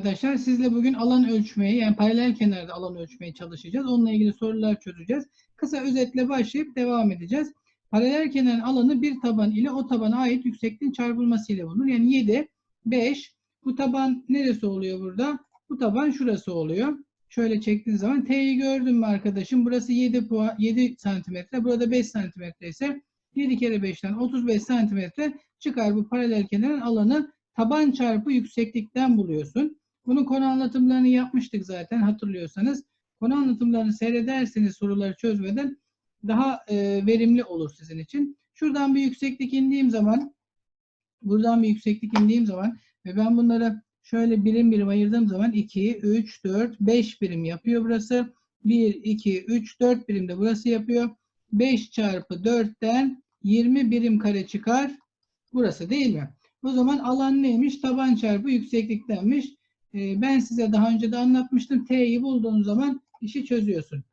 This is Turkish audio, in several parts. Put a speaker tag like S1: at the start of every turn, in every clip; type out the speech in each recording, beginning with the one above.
S1: Arkadaşlar. Sizle bugün alan ölçmeyi yani paralel kenarda alan ölçmeye çalışacağız. Onunla ilgili sorular çözeceğiz. Kısa özetle başlayıp devam edeceğiz. Paralel kenarın alanı bir taban ile o tabana ait yüksekliğin çarpılması ile bulunur. Yani 7, 5. Bu taban neresi oluyor burada? Bu taban şurası oluyor. Şöyle çektiğiniz zaman T'yi gördün mü arkadaşım? Burası 7 puan 7 santimetre. Burada 5 santimetre ise 7 kere 5'ten 35 santimetre çıkar bu paralel kenarın alanı taban çarpı yükseklikten buluyorsun. Bunun konu anlatımlarını yapmıştık zaten hatırlıyorsanız. Konu anlatımlarını seyrederseniz soruları çözmeden daha e, verimli olur sizin için. Şuradan bir yükseklik indiğim zaman buradan bir yükseklik indiğim zaman ve ben bunları şöyle birim birim ayırdığım zaman 2, 3, 4, 5 birim yapıyor burası. 1, 2, 3, 4 birim de burası yapıyor. 5 çarpı 4'ten 20 birim kare çıkar. Burası değil mi? O zaman alan neymiş? Taban çarpı yüksekliktenmiş. Ee, ben size daha önce de anlatmıştım. T'yi bulduğun zaman işi çözüyorsun.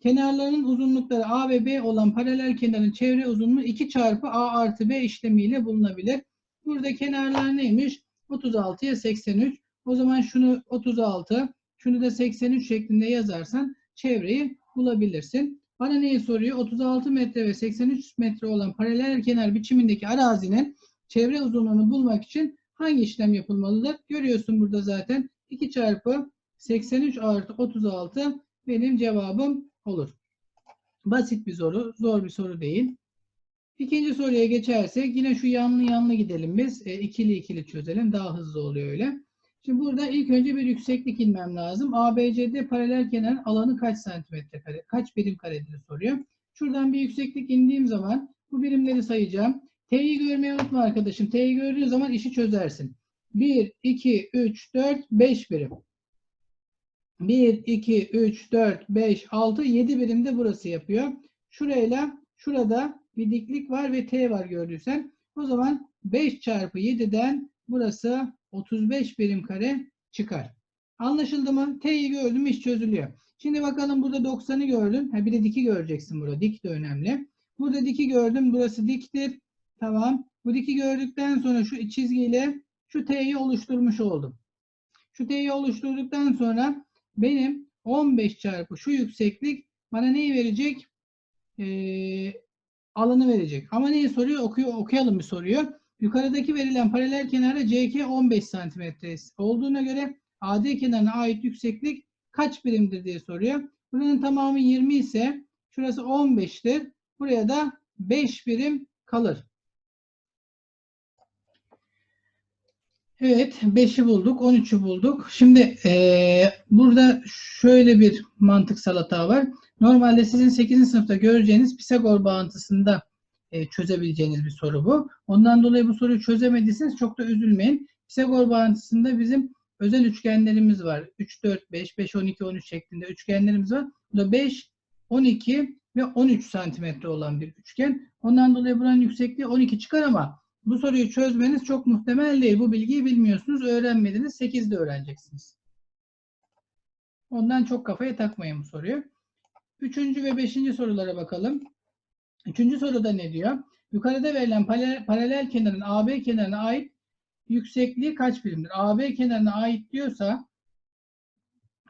S1: Kenarların uzunlukları A ve B olan paralel kenarın çevre uzunluğu 2 çarpı A artı B işlemiyle bulunabilir. Burada kenarlar neymiş? 36'ya 83. O zaman şunu 36, şunu da 83 şeklinde yazarsan çevreyi bulabilirsin. Bana neyi soruyor? 36 metre ve 83 metre olan paralel kenar biçimindeki arazinin çevre uzunluğunu bulmak için hangi işlem yapılmalıdır? Görüyorsun burada zaten 2 çarpı 83 artı 36 benim cevabım olur. Basit bir soru, zor bir soru değil. İkinci soruya geçersek yine şu yanlı yanlı gidelim biz. E, ikili ikili çözelim. Daha hızlı oluyor öyle. Şimdi burada ilk önce bir yükseklik inmem lazım. ABCD paralel kenarın alanı kaç santimetre kare, kaç birim karedir soruyor. Şuradan bir yükseklik indiğim zaman bu birimleri sayacağım. T'yi görmeyi unutma arkadaşım. T'yi gördüğün zaman işi çözersin. 1, 2, 3, 4, 5 birim. 1, 2, 3, 4, 5, 6, 7 birim de burası yapıyor. Şurayla şurada bir diklik var ve T var gördüysen. O zaman 5 çarpı 7'den burası 35 birim kare çıkar. Anlaşıldı mı? T'yi gördüm iş çözülüyor. Şimdi bakalım burada 90'ı gördün. Ha bir de diki göreceksin burada. Dik de önemli. Burada diki gördüm. Burası diktir. Tamam. Bu diki gördükten sonra şu çizgiyle şu T'yi oluşturmuş oldum. Şu T'yi oluşturduktan sonra benim 15 çarpı şu yükseklik bana neyi verecek? Ee, alanı verecek. Ama neyi soruyor? Okuyor, okuyalım bir soruyor. Yukarıdaki verilen paralel kenara CK 15 santimetre olduğuna göre AD kenarına ait yükseklik kaç birimdir diye soruyor. Buranın tamamı 20 ise şurası 15'tir. Buraya da 5 birim kalır. Evet, 5'i bulduk, 13'ü bulduk. Şimdi e, burada şöyle bir mantıksal hata var. Normalde sizin 8. sınıfta göreceğiniz Pisagor bağıntısında e, çözebileceğiniz bir soru bu. Ondan dolayı bu soruyu çözemediyseniz çok da üzülmeyin. Pisagor bağıntısında bizim özel üçgenlerimiz var. 3, 4, 5, 5, 12, 13 şeklinde üçgenlerimiz var. Bu da 5, 12 ve 13 santimetre olan bir üçgen. Ondan dolayı buranın yüksekliği 12 çıkar ama bu soruyu çözmeniz çok muhtemel değil. Bu bilgiyi bilmiyorsunuz, öğrenmediniz. 8'de öğreneceksiniz. Ondan çok kafaya takmayın bu soruyu. Üçüncü ve beşinci sorulara bakalım. Üçüncü soruda ne diyor? Yukarıda verilen paralel kenarın AB kenarına ait yüksekliği kaç birimdir? AB kenarına ait diyorsa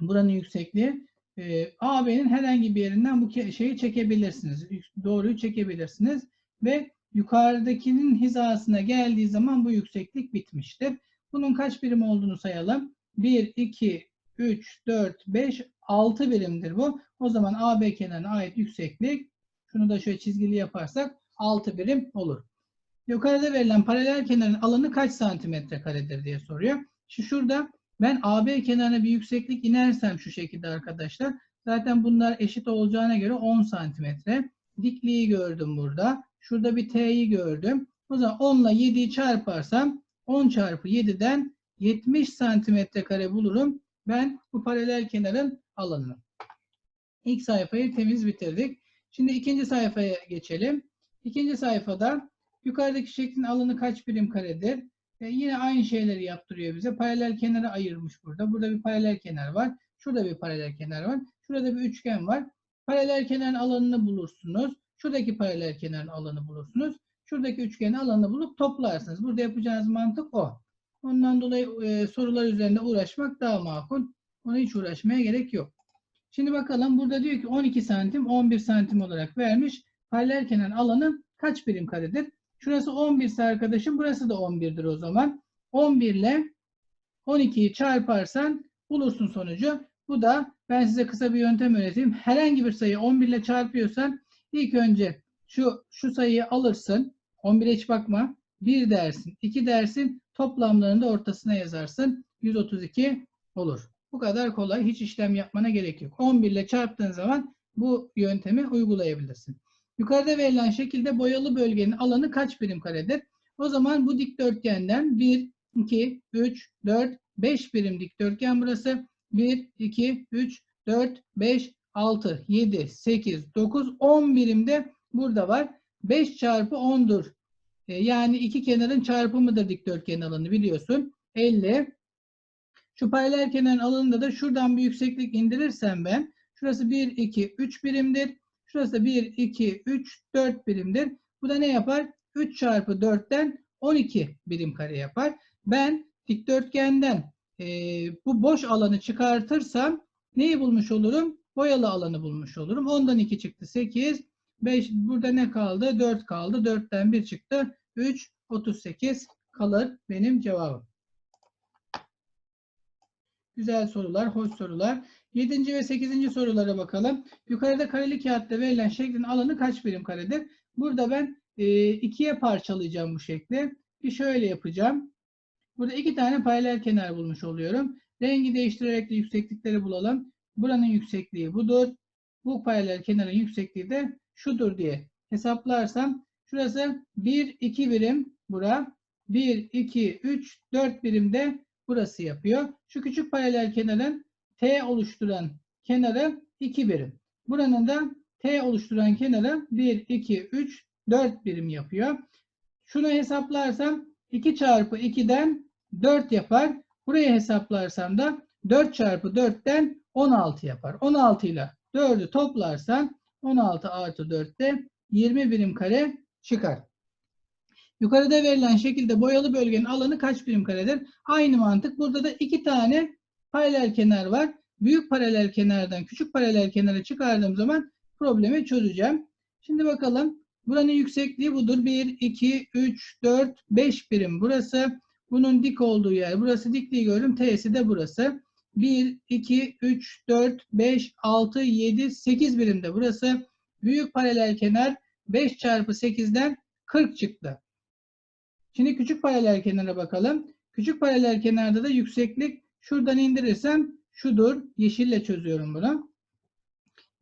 S1: buranın yüksekliği e, AB'nin herhangi bir yerinden bu şeyi çekebilirsiniz. Doğruyu çekebilirsiniz ve yukarıdakinin hizasına geldiği zaman bu yükseklik bitmiştir. Bunun kaç birim olduğunu sayalım. 1, 2, 3, 4, 5, 6 birimdir bu. O zaman AB kenarına ait yükseklik, şunu da şöyle çizgili yaparsak 6 birim olur. Yukarıda verilen paralel kenarın alanı kaç santimetre karedir diye soruyor. Şimdi şurada ben AB kenarına bir yükseklik inersem şu şekilde arkadaşlar. Zaten bunlar eşit olacağına göre 10 santimetre. Dikliği gördüm burada. Şurada bir T'yi gördüm. O zaman 10 ile 7'yi çarparsam 10 çarpı 7'den 70 santimetre kare bulurum. Ben bu paralel kenarın alanını. İlk sayfayı temiz bitirdik. Şimdi ikinci sayfaya geçelim. İkinci sayfada yukarıdaki şeklin alanı kaç birim karedir? E yine aynı şeyleri yaptırıyor bize. Paralel kenarı ayırmış burada. Burada bir paralel kenar var. Şurada bir paralel kenar var. Şurada bir üçgen var. Paralel kenarın alanını bulursunuz. Şuradaki paralel kenarın alanı bulursunuz. Şuradaki üçgenin alanını bulup toplarsınız. Burada yapacağınız mantık o. Ondan dolayı e, sorular üzerinde uğraşmak daha makul. Ona hiç uğraşmaya gerek yok. Şimdi bakalım burada diyor ki 12 santim 11 santim olarak vermiş. Paralel kenar alanı kaç birim karedir? Şurası 11 ise arkadaşım burası da 11'dir o zaman. 11 ile 12'yi çarparsan bulursun sonucu. Bu da ben size kısa bir yöntem öğreteyim. Herhangi bir sayı 11 ile çarpıyorsan ilk önce şu şu sayıyı alırsın. 11'e hiç bakma. 1 dersin, 2 dersin. Toplamlarını da ortasına yazarsın. 132 olur. Bu kadar kolay. Hiç işlem yapmana gerek yok. 11 ile çarptığın zaman bu yöntemi uygulayabilirsin. Yukarıda verilen şekilde boyalı bölgenin alanı kaç birim karedir? O zaman bu dikdörtgenden 1, 2, 3, 4, 5 birim dikdörtgen burası. 1, 2, 3, 4, 5, 6, 7, 8, 9, 10 birim de burada var. 5 çarpı 10'dur. E, yani iki kenarın çarpımıdır dikdörtgen alanı biliyorsun. 50. Şu paralel kenarın alanında da şuradan bir yükseklik indirirsem ben. Şurası 1, 2, 3 birimdir. Şurası da 1, 2, 3, 4 birimdir. Bu da ne yapar? 3 çarpı 4'ten 12 birim kare yapar. Ben dikdörtgenden e, bu boş alanı çıkartırsam neyi bulmuş olurum? Boyalı alanı bulmuş olurum. Ondan 2 çıktı 8. 5 burada ne kaldı? 4 kaldı. 4'ten 1 çıktı. 3, 38 kalır benim cevabım. Güzel sorular, hoş sorular. 7. ve 8. sorulara bakalım. Yukarıda kareli kağıtta verilen şeklin alanı kaç birim karedir? Burada ben e, ikiye parçalayacağım bu şekli. Bir şöyle yapacağım. Burada iki tane paralel kenar bulmuş oluyorum. Rengi değiştirerek de yükseklikleri bulalım. Buranın yüksekliği budur. Bu paralel kenarın yüksekliği de şudur diye hesaplarsam şurası 1, 2 birim bura. 1, 2, 3, 4 birim de burası yapıyor. Şu küçük paralel kenarın T oluşturan kenarı 2 birim. Buranın da T oluşturan kenarı 1, 2, 3, 4 birim yapıyor. Şunu hesaplarsam 2 çarpı 2'den 4 yapar. Burayı hesaplarsam da 4 çarpı 4'ten 16 yapar. 16 ile 4'ü toplarsan 16 artı 4'te 20 birim kare çıkar. Yukarıda verilen şekilde boyalı bölgenin alanı kaç birim karedir? Aynı mantık. Burada da iki tane paralel kenar var. Büyük paralel kenardan küçük paralel kenara çıkardığım zaman problemi çözeceğim. Şimdi bakalım. Buranın yüksekliği budur. 1, 2, 3, 4, 5 birim burası. Bunun dik olduğu yer. Burası dikliği gördüm. T'si de burası. 1, 2, 3, 4, 5, 6, 7, 8 birim de burası. Büyük paralel kenar 5 çarpı 8'den 40 çıktı. Şimdi küçük paralel kenara bakalım. Küçük paralel kenarda da yükseklik şuradan indirirsem şudur. Yeşille çözüyorum bunu.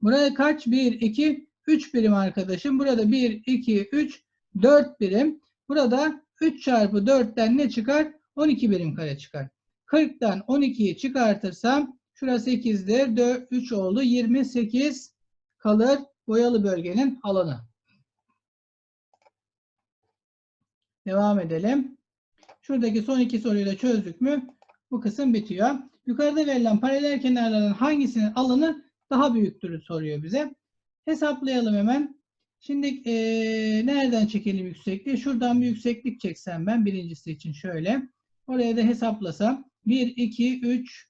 S1: Buraya kaç? 1, 2, 3 birim arkadaşım. Burada 1, 2, 3, 4 birim. Burada 3 çarpı 4'ten ne çıkar? 12 birim kare çıkar. 40'tan 12'yi çıkartırsam şurası 8'dir. 4, 3 oldu. 28 kalır boyalı bölgenin alanı. Devam edelim. Şuradaki son iki soruyu da çözdük mü bu kısım bitiyor. Yukarıda verilen paralel kenarların hangisinin alanı daha büyüktür soruyor bize. Hesaplayalım hemen. Şimdi e, nereden çekelim yüksekliği? Şuradan bir yükseklik çeksem ben birincisi için şöyle. Oraya da hesaplasam 1, 2, 3,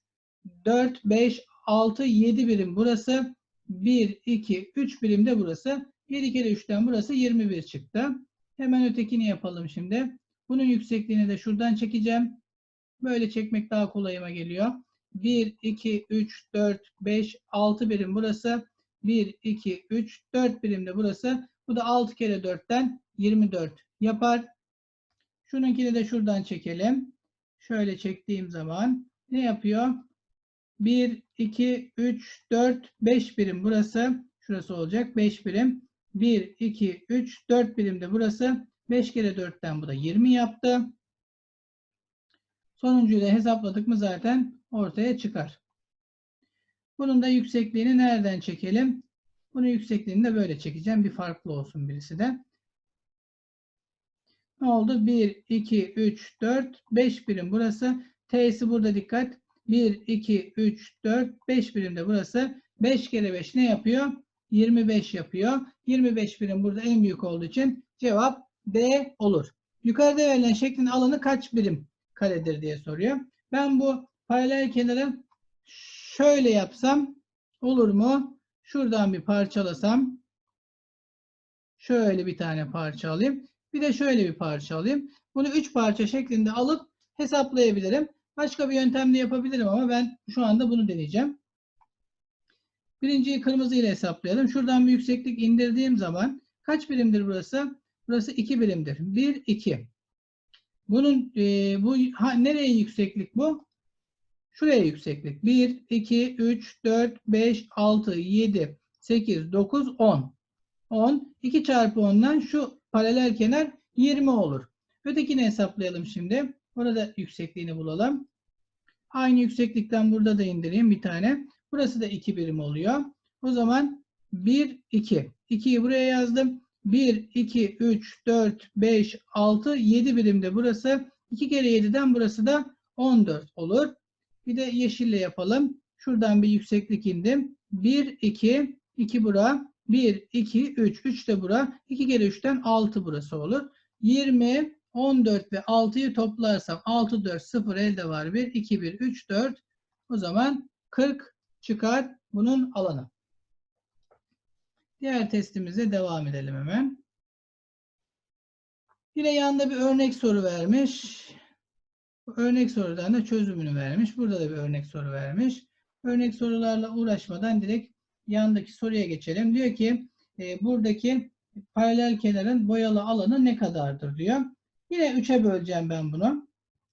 S1: 4, 5, 6, 7 birim burası. 1, 2, 3 birim de burası. 7 kere 3'ten burası 21 çıktı. Hemen ötekini yapalım şimdi. Bunun yüksekliğini de şuradan çekeceğim. Böyle çekmek daha kolayıma geliyor. 1, 2, 3, 4, 5, 6 birim burası. 1, 2, 3, 4 birim de burası. Bu da 6 kere 4'ten 24 yapar. Şununkini de şuradan çekelim. Şöyle çektiğim zaman ne yapıyor? 1, 2, 3, 4, 5 birim burası. Şurası olacak 5 birim. 1, 2, 3, 4 birim de burası. 5 kere 4'ten bu da 20 yaptı. Sonuncuyu da hesapladık mı zaten ortaya çıkar. Bunun da yüksekliğini nereden çekelim? Bunun yüksekliğini de böyle çekeceğim. Bir farklı olsun birisi de. Ne oldu? 1, 2, 3, 4, 5 birim burası. T'si burada dikkat. 1, 2, 3, 4, 5 birim de burası. 5 kere 5 ne yapıyor? 25 yapıyor. 25 birim burada en büyük olduğu için cevap D olur. Yukarıda verilen şeklin alanı kaç birim karedir diye soruyor. Ben bu paralel kenarı şöyle yapsam olur mu? Şuradan bir parçalasam şöyle bir tane parça alayım. Bir de şöyle bir parça alayım. Bunu üç parça şeklinde alıp hesaplayabilirim. Başka bir yöntemle yapabilirim ama ben şu anda bunu deneyeceğim. Birinciyi kırmızı ile hesaplayalım. Şuradan bir yükseklik indirdiğim zaman kaç birimdir burası? Burası 2 birimdir. 1, 2. Bunun e, bu ha, nereye yükseklik bu? Şuraya yükseklik. 1, 2, 3, 4, 5, 6, 7, 8, 9, 10. 10. 2 çarpı 10'dan şu paralel kenar 20 olur. Ötekini hesaplayalım şimdi. Burada yüksekliğini bulalım. Aynı yükseklikten burada da indireyim bir tane. Burası da 2 birim oluyor. O zaman 1, 2. 2'yi buraya yazdım. 1, 2, 3, 4, 5, 6, 7 birimde burası. 2 kere 7'den burası da 14 olur. Bir de yeşille yapalım. Şuradan bir yükseklik indim. 1, 2, 2 bura. 1, 2, 3. 3 de bura. 2 kere 3'ten 6 burası olur. 20, 14 ve 6'yı toplarsam 6, 4, 0 elde var. 1, 2, 1, 3, 4. O zaman 40 çıkar bunun alanı. Diğer testimize devam edelim hemen. Yine yanında bir örnek soru vermiş. Örnek sorudan da çözümünü vermiş. Burada da bir örnek soru vermiş. Örnek sorularla uğraşmadan direkt yandaki soruya geçelim. Diyor ki e, buradaki paralel kenarın boyalı alanı ne kadardır diyor. Yine 3'e böleceğim ben bunu.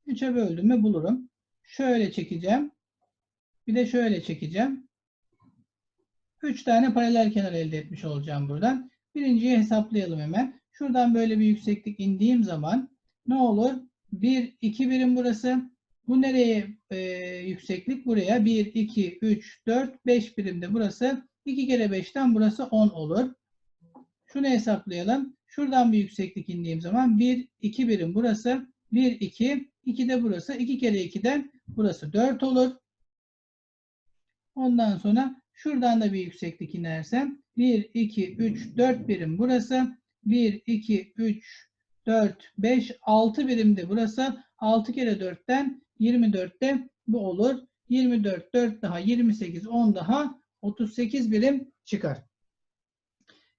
S1: 3'e böldüm mü bulurum. Şöyle çekeceğim. Bir de şöyle çekeceğim. 3 tane paralel kenar elde etmiş olacağım buradan. Birinciyi hesaplayalım hemen. Şuradan böyle bir yükseklik indiğim zaman ne olur? 1, 2 birim burası. Bu nereye e, yükseklik? Buraya 1, 2, 3, 4, 5 birimde burası. 2 kere 5'ten burası 10 olur. Şunu hesaplayalım. Şuradan bir yükseklik indiğim zaman 1, 2 birim burası. 1, 2, 2 de burası. 2 kere 2'den burası 4 olur. Ondan sonra şuradan da bir yükseklik inersem 1, 2, 3, 4 birim burası. 1, 2, 3, 4, 5, 6 birimde burası. 6 kere 4'ten 24'te bu olur. 24, 4 daha 28, 10 daha 38 birim çıkar.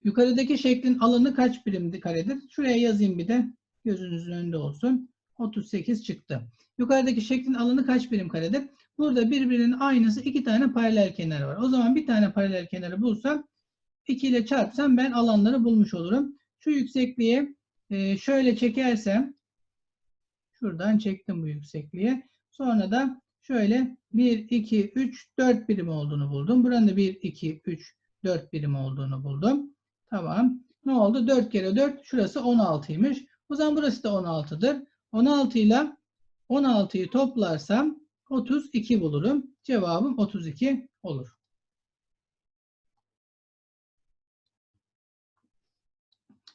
S1: Yukarıdaki şeklin alanı kaç birimdi karedir? Şuraya yazayım bir de. Gözünüzün önünde olsun. 38 çıktı. Yukarıdaki şeklin alanı kaç birim karedir? Burada birbirinin aynısı iki tane paralel kenarı var. O zaman bir tane paralel kenarı bulsam 2 ile çarpsam ben alanları bulmuş olurum. Şu yüksekliği e, şöyle çekersem şuradan çektim bu yüksekliği. Sonra da şöyle 1, 2, 3, 4 birim olduğunu buldum. Buranın da 1, 2, 3, 4 birim olduğunu buldum. Tamam. Ne oldu? 4 kere 4 şurası 16'ymış. O zaman burası da 16'dır. 16 ile 16'yı toplarsam 32 bulurum. Cevabım 32 olur.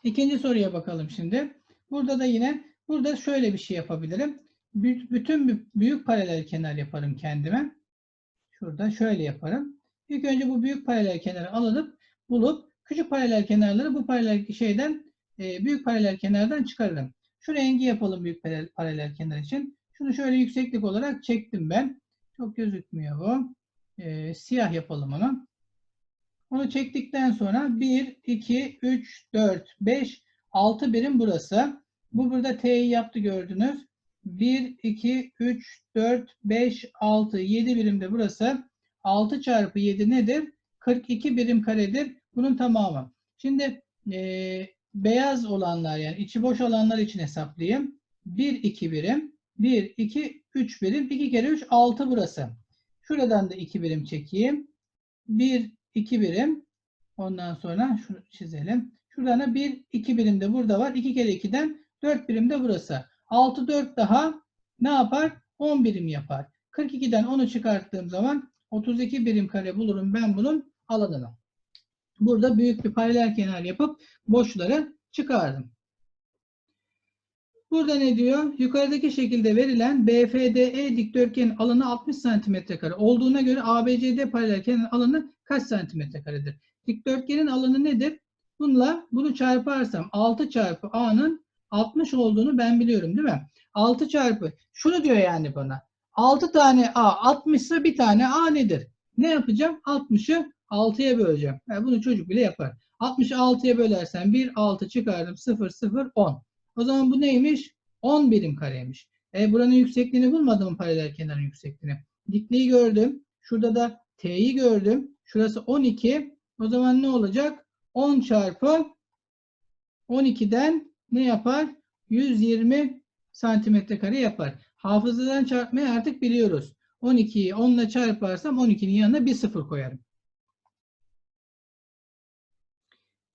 S1: İkinci soruya bakalım şimdi. Burada da yine burada şöyle bir şey yapabilirim. Bütün büyük paralel kenar yaparım kendime. Şurada şöyle yaparım. İlk önce bu büyük paralel kenarı alıp bulup küçük paralel kenarları bu paralel şeyden büyük paralel kenardan çıkarırım. Şu rengi yapalım büyük paralel, kenar için. Şunu şöyle yükseklik olarak çektim ben. Çok gözükmüyor bu. Ee, siyah yapalım onu. Onu çektikten sonra 1, 2, 3, 4, 5, 6 birim burası. Bu burada T'yi yaptı gördünüz. 1, 2, 3, 4, 5, 6, 7 birim de burası. 6 çarpı 7 nedir? 42 birim karedir. Bunun tamamı. Şimdi e, beyaz olanlar yani içi boş olanlar için hesaplayayım. 1, 2 birim. 1, 2, 3 birim. 2 kere 3, 6 burası. Şuradan da 2 birim çekeyim. 1, 2 birim. Ondan sonra şunu çizelim. Şuradan da 1, 2 birim de burada var. 2 kere 2'den 4 birim de burası. 6, 4 daha ne yapar? 10 birim yapar. 42'den 10'u çıkarttığım zaman 32 birim kare bulurum ben bunun alanını. Burada büyük bir paralel kenar yapıp boşları çıkardım. Burada ne diyor? Yukarıdaki şekilde verilen BFDE dikdörtgenin alanı 60 cm kare olduğuna göre ABCD paralel kenar alanı kaç santimetre karedir? Dikdörtgenin alanı nedir? Bununla bunu çarparsam 6 çarpı A'nın 60 olduğunu ben biliyorum değil mi? 6 çarpı. Şunu diyor yani bana. 6 tane A 60 ise bir tane A nedir? Ne yapacağım? 60'ı 6'ya böleceğim. Yani bunu çocuk bile yapar. 60'ı 6'ya bölersen 1, 6 çıkardım. 0, 0, 10. O zaman bu neymiş? 10 birim kareymiş. E buranın yüksekliğini bulmadım paralel kenarın yüksekliğini? Dikliği gördüm. Şurada da T'yi gördüm. Şurası 12. O zaman ne olacak? 10 çarpı 12'den ne yapar? 120 santimetre kare yapar. Hafızadan çarpmayı artık biliyoruz. 12'yi 10 ile çarparsam 12'nin yanına bir sıfır koyarım.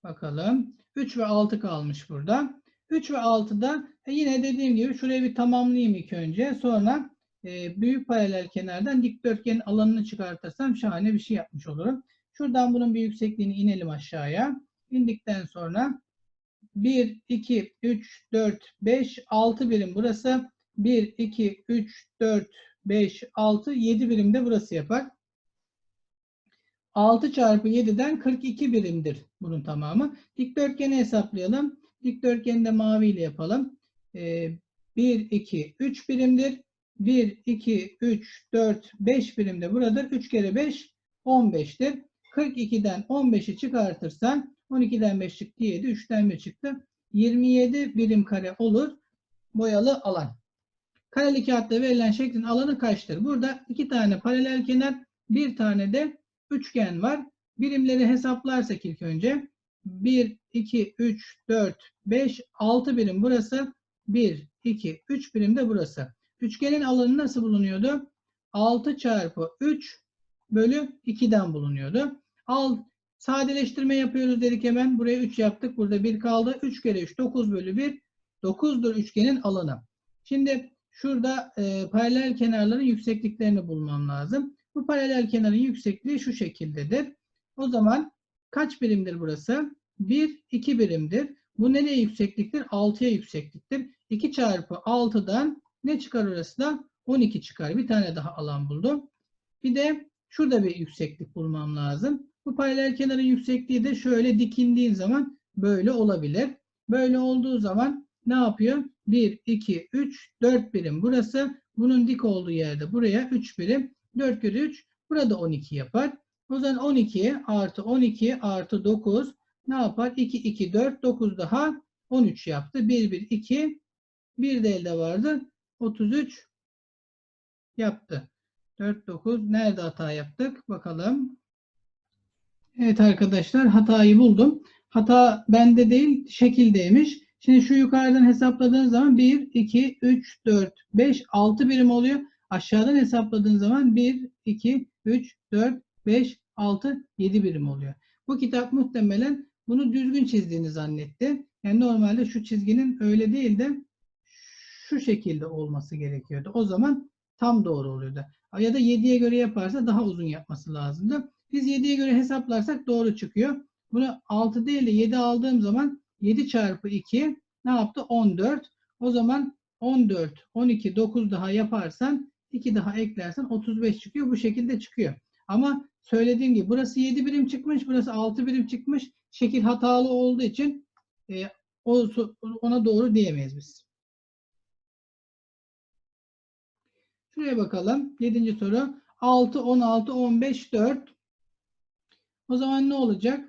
S1: Bakalım. 3 ve 6 kalmış burada. 3 ve 6'da e yine dediğim gibi şurayı bir tamamlayayım ilk önce. Sonra e, büyük paralel kenardan dikdörtgenin alanını çıkartırsam şahane bir şey yapmış olurum. Şuradan bunun bir yüksekliğini inelim aşağıya. İndikten sonra 1, 2, 3, 4, 5, 6 birim burası. 1, 2, 3, 4, 5, 6, 7 birim de burası yapar. 6 çarpı 7'den 42 birimdir bunun tamamı. Dikdörtgeni hesaplayalım. Dikdörtgeni de maviyle yapalım. Ee, 1, 2, 3 birimdir. 1, 2, 3, 4, 5 birim de buradır. 3 kere 5, 15'tir. 42'den 15'i çıkartırsan 12'den 5 çıktı 7, 3'ten 1 çıktı. 27 birim kare olur boyalı alan. Kareli kağıtta verilen şeklin alanı kaçtır? Burada iki tane paralel kenar, bir tane de üçgen var. Birimleri hesaplarsak ilk önce 1, 2, 3, 4, 5, 6 birim burası. 1, 2, 3 birim de burası. Üçgenin alanı nasıl bulunuyordu? 6 çarpı 3 bölü 2'den bulunuyordu. Al, sadeleştirme yapıyoruz dedik hemen. Buraya 3 yaptık. Burada 1 kaldı. 3 kere 3 9 bölü 1. 9'dur üçgenin alanı. Şimdi şurada e, paralel kenarların yüksekliklerini bulmam lazım. Bu paralel kenarın yüksekliği şu şekildedir. O zaman kaç birimdir burası? 1, 2 birimdir. Bu nereye yüksekliktir? 6'ya yüksekliktir. 2 çarpı 6'dan ne çıkar orası da? 12 çıkar. Bir tane daha alan buldum. Bir de şurada bir yükseklik bulmam lazım. Bu paralel kenarın yüksekliği de şöyle dikindiğin zaman böyle olabilir. Böyle olduğu zaman ne yapıyor? 1, 2, 3, 4 birim burası. Bunun dik olduğu yerde buraya 3 birim. 4 kere 3 burada 12 yapar. O zaman 12 artı 12 artı 9 ne yapar? 2, 2, 4, 9 daha 13 yaptı. 1, 1, 2 bir de elde vardı. 33 yaptı. 4, 9 nerede hata yaptık? Bakalım. Evet arkadaşlar hatayı buldum. Hata bende değil şekildeymiş. Şimdi şu yukarıdan hesapladığın zaman 1, 2, 3, 4, 5, 6 birim oluyor. Aşağıdan hesapladığın zaman 1, 2, 3, 4, 5, 6, 7 birim oluyor. Bu kitap muhtemelen bunu düzgün çizdiğini zannetti. Yani normalde şu çizginin öyle değil de şu şekilde olması gerekiyordu. O zaman tam doğru oluyordu. Ya da 7'ye göre yaparsa daha uzun yapması lazımdı. Biz 7'ye göre hesaplarsak doğru çıkıyor. Bunu 6 değil de 7 aldığım zaman 7 çarpı 2 ne yaptı? 14. O zaman 14, 12, 9 daha yaparsan 2 daha eklersen 35 çıkıyor. Bu şekilde çıkıyor. Ama söylediğim gibi burası 7 birim çıkmış, burası 6 birim çıkmış. Şekil hatalı olduğu için e, o, ona doğru diyemeyiz biz. Şuraya bakalım. 7. soru. 6, 16, 15, 4. O zaman ne olacak?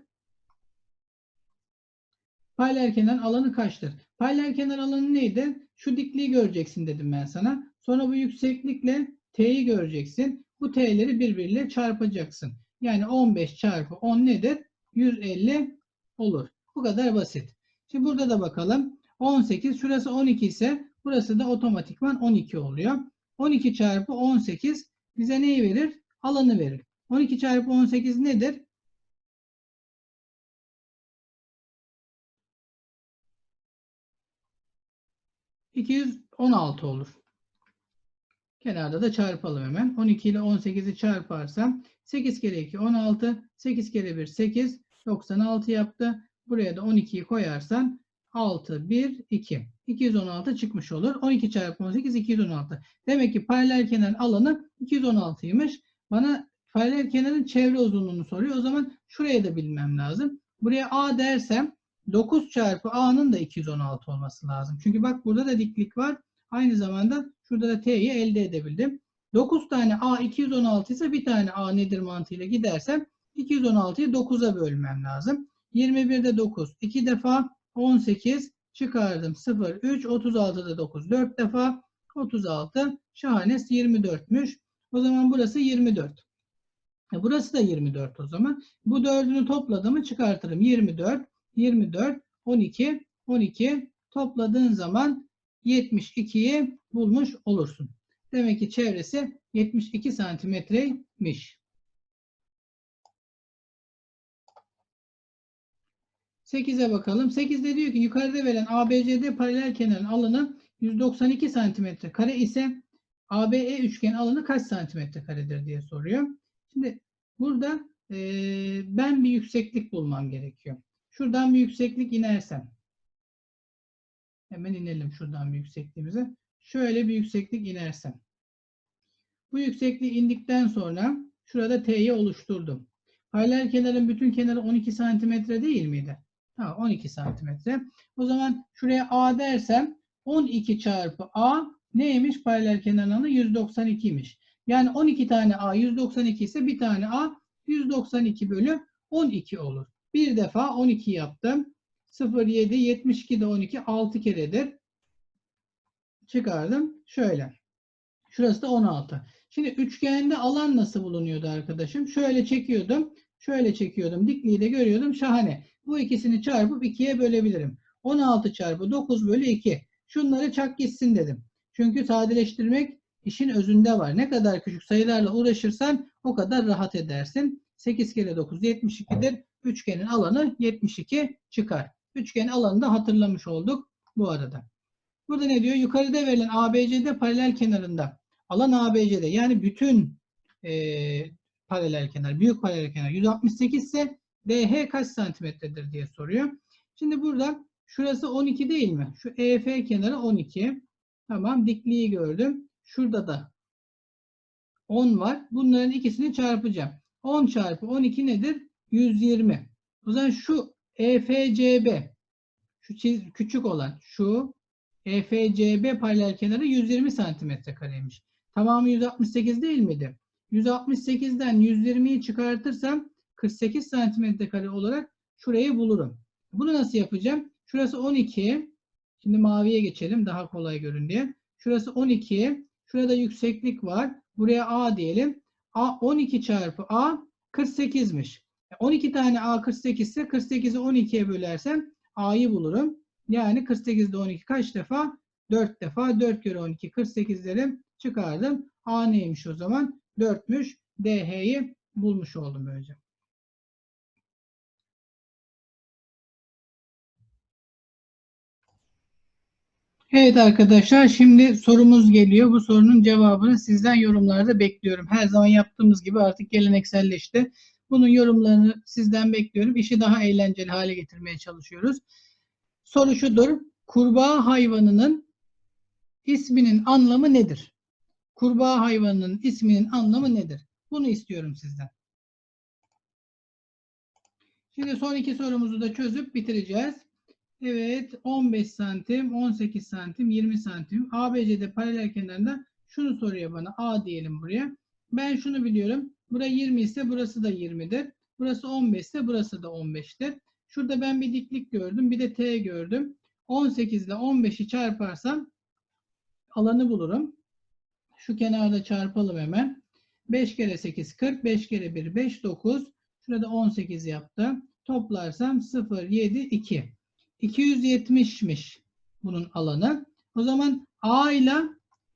S1: Paralel kenar alanı kaçtır? Paralel kenar alanı neydi? Şu dikliği göreceksin dedim ben sana. Sonra bu yükseklikle t'yi göreceksin. Bu t'leri birbiriyle çarpacaksın. Yani 15 çarpı 10 nedir? 150 olur. Bu kadar basit. Şimdi burada da bakalım. 18 şurası 12 ise burası da otomatikman 12 oluyor. 12 çarpı 18 bize neyi verir? Alanı verir. 12 çarpı 18 nedir? ...216 olur. Kenarda da çarpalım hemen. 12 ile 18'i çarparsam 8 kere 2 16, 8 kere 1 8, 96 yaptı. Buraya da 12'yi koyarsan 6, 1, 2. 216 çıkmış olur. 12 çarpı 18 216. Demek ki paralel kenar alanı 216'ymış. Bana paralel kenarın çevre uzunluğunu soruyor. O zaman şuraya da bilmem lazım. Buraya A dersem 9 çarpı A'nın da 216 olması lazım. Çünkü bak burada da diklik var. Aynı zamanda şurada da T'yi elde edebildim. 9 tane A 216 ise bir tane A nedir mantığıyla gidersem 216'yı 9'a bölmem lazım. 21'de 9. 2 defa 18 çıkardım. 0, 3, 36'da 9. 4 defa 36. Şahane 24'müş. O zaman burası 24. E, Burası da 24 o zaman. Bu dördünü topladığımı çıkartırım. 24, 24, 12, 12 topladığın zaman 72'yi bulmuş olursun. Demek ki çevresi 72 santimetreymiş. 8'e bakalım. 8'de diyor ki yukarıda verilen ABCD paralel kenarın alanı 192 santimetre kare ise ABE üçgen alanı kaç santimetre karedir diye soruyor. Şimdi burada eee, ben bir yükseklik bulmam gerekiyor. Şuradan bir yükseklik inersem. Hemen inelim şuradan bir yüksekliğimize. Şöyle bir yükseklik inersem. Bu yüksekliği indikten sonra şurada T'yi oluşturdum. Paralel kenarın bütün kenarı 12 santimetre değil miydi? Ha, 12 santimetre. O zaman şuraya A dersem 12 çarpı A neymiş? Paralel kenarın alanı 192'ymiş. Yani 12 tane A 192 ise bir tane A 192 bölü 12 olur. Bir defa 12 yaptım. 0, 7, 72 de 12, 6 keredir. Çıkardım. Şöyle. Şurası da 16. Şimdi üçgende alan nasıl bulunuyordu arkadaşım? Şöyle çekiyordum. Şöyle çekiyordum. Dikliği de görüyordum. Şahane. Bu ikisini çarpıp 2'ye bölebilirim. 16 çarpı 9 bölü 2. Şunları çak gitsin dedim. Çünkü sadeleştirmek işin özünde var. Ne kadar küçük sayılarla uğraşırsan o kadar rahat edersin. 8 kere 9 72'dir. Üçgenin alanı 72 çıkar. Üçgen alanını da hatırlamış olduk bu arada. Burada ne diyor? Yukarıda verilen ABCD paralel kenarında alan ABCD yani bütün eee, paralel kenar, büyük paralel kenar 168 ise DH kaç santimetredir diye soruyor. Şimdi burada şurası 12 değil mi? Şu EF kenarı 12. Tamam dikliği gördüm. Şurada da 10 var. Bunların ikisini çarpacağım. 10 çarpı 12 nedir? 120. O zaman şu EFCB şu çiz- küçük olan şu EFCB paralel kenarı 120 santimetre kareymiş. Tamamı 168 değil miydi? 168'den 120'yi çıkartırsam 48 santimetre kare olarak şurayı bulurum. Bunu nasıl yapacağım? Şurası 12. Şimdi maviye geçelim daha kolay görün diye. Şurası 12. Şurada yükseklik var. Buraya A diyelim. A 12 çarpı A 48'miş. 12 tane A 48 ise 48'i 12'ye bölersem A'yı bulurum. Yani 48'de 12 kaç defa? 4 defa. 4 kere 12 48 derim. Çıkardım. A neymiş o zaman? 4'müş. DH'yi bulmuş oldum böylece. Evet arkadaşlar şimdi sorumuz geliyor. Bu sorunun cevabını sizden yorumlarda bekliyorum. Her zaman yaptığımız gibi artık gelenekselleşti. Bunun yorumlarını sizden bekliyorum. İşi daha eğlenceli hale getirmeye çalışıyoruz. Soru şudur. Kurbağa hayvanının isminin anlamı nedir? Kurbağa hayvanının isminin anlamı nedir? Bunu istiyorum sizden. Şimdi son iki sorumuzu da çözüp bitireceğiz. Evet 15 santim, 18 santim, 20 santim. ABC'de paralel kenarında şunu soruyor bana. A diyelim buraya. Ben şunu biliyorum. Bura 20 ise burası da 20'dir. Burası 15 ise burası da 15'tir. Şurada ben bir diklik gördüm. Bir de T gördüm. 18 ile 15'i çarparsam alanı bulurum. Şu kenarda çarpalım hemen. 5 kere 8 40. 5 kere 1 5 9. Şurada 18 yaptı. Toplarsam 0 7 2. 270'miş bunun alanı. O zaman A ile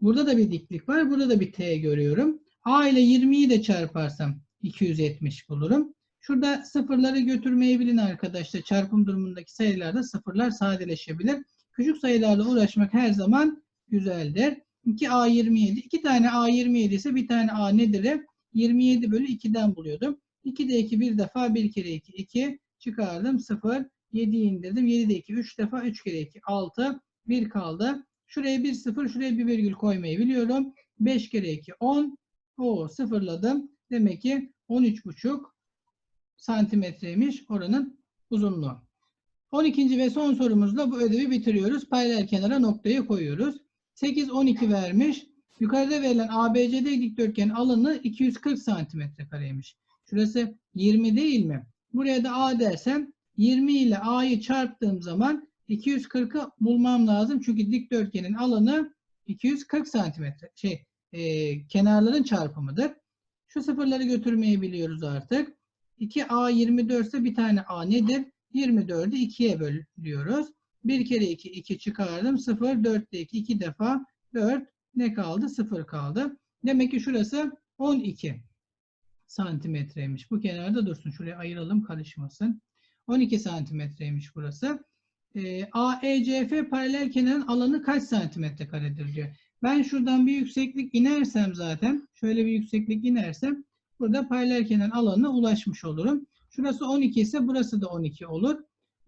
S1: burada da bir diklik var. Burada da bir T görüyorum. A ile 20'yi de çarparsam 270 bulurum. Şurada sıfırları götürmeyi bilin arkadaşlar. Çarpım durumundaki sayılarda sıfırlar sadeleşebilir. Küçük sayılarla uğraşmak her zaman güzeldir. 2A27. 2 tane A27 ise bir tane A nedir? 27 bölü 2'den buluyordum. 2 de 2 bir defa 1 kere 2 2 çıkardım 0 7'yi indirdim. 7'de 2 3 defa 3 kere 2 6 1 kaldı. Şuraya bir 0 şuraya bir virgül koymayı biliyorum. 5 kere 2 10 o sıfırladım. Demek ki 13,5 santimetreymiş oranın uzunluğu. 12. ve son sorumuzla bu ödevi bitiriyoruz. Paralel kenara noktayı koyuyoruz. 8, 12 vermiş. Yukarıda verilen ABCD dikdörtgen alanı 240 santimetre kareymiş. Şurası 20 değil mi? Buraya da A dersem 20 ile A'yı çarptığım zaman 240'ı bulmam lazım. Çünkü dikdörtgenin alanı 240 santimetre. Şey, e, kenarların çarpımıdır. Şu sıfırları götürmeyi biliyoruz artık. 2A 24 ise bir tane A nedir? 24'ü 2'ye bölüyoruz. 1 kere 2, 2 çıkardım. 0, 4 de 2, 2 defa 4 ne kaldı? 0 kaldı. Demek ki şurası 12 santimetreymiş. Bu kenarda dursun. Şuraya ayıralım karışmasın. 12 santimetreymiş burası. Ee, AECF paralel kenarın alanı kaç santimetre karedir diyor. Ben şuradan bir yükseklik inersem zaten şöyle bir yükseklik inersem burada paralel kenar alanına ulaşmış olurum. Şurası 12 ise burası da 12 olur.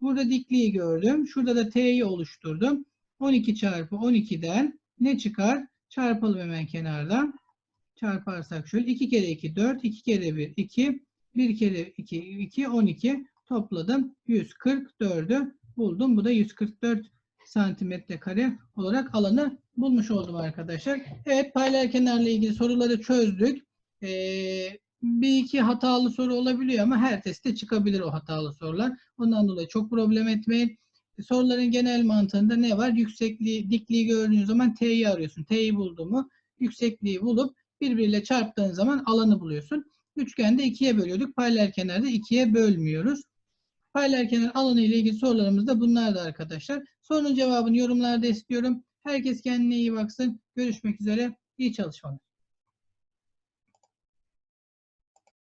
S1: Burada dikliği gördüm. Şurada da T'yi oluşturdum. 12 çarpı 12'den ne çıkar? Çarpalım hemen kenardan. Çarparsak şöyle 2 kere 2 4, 2 kere 1 2, 1 kere 2 2 12 topladım. 144'ü buldum. Bu da 144 santimetre kare olarak alanı bulmuş oldum arkadaşlar. Evet paralel kenarla ilgili soruları çözdük. Ee, bir iki hatalı soru olabiliyor ama her testte çıkabilir o hatalı sorular. Ondan dolayı çok problem etmeyin. Soruların genel mantığında ne var? Yüksekliği, dikliği gördüğün zaman T'yi arıyorsun. T'yi buldun mu? Yüksekliği bulup birbiriyle çarptığın zaman alanı buluyorsun. Üçgende ikiye bölüyorduk. Paralel kenarda ikiye bölmüyoruz. Paralel kenar alanı ile ilgili sorularımız da bunlardı arkadaşlar. Sorunun cevabını yorumlarda istiyorum. Herkes kendine iyi baksın. Görüşmek üzere. İyi çalışmalar.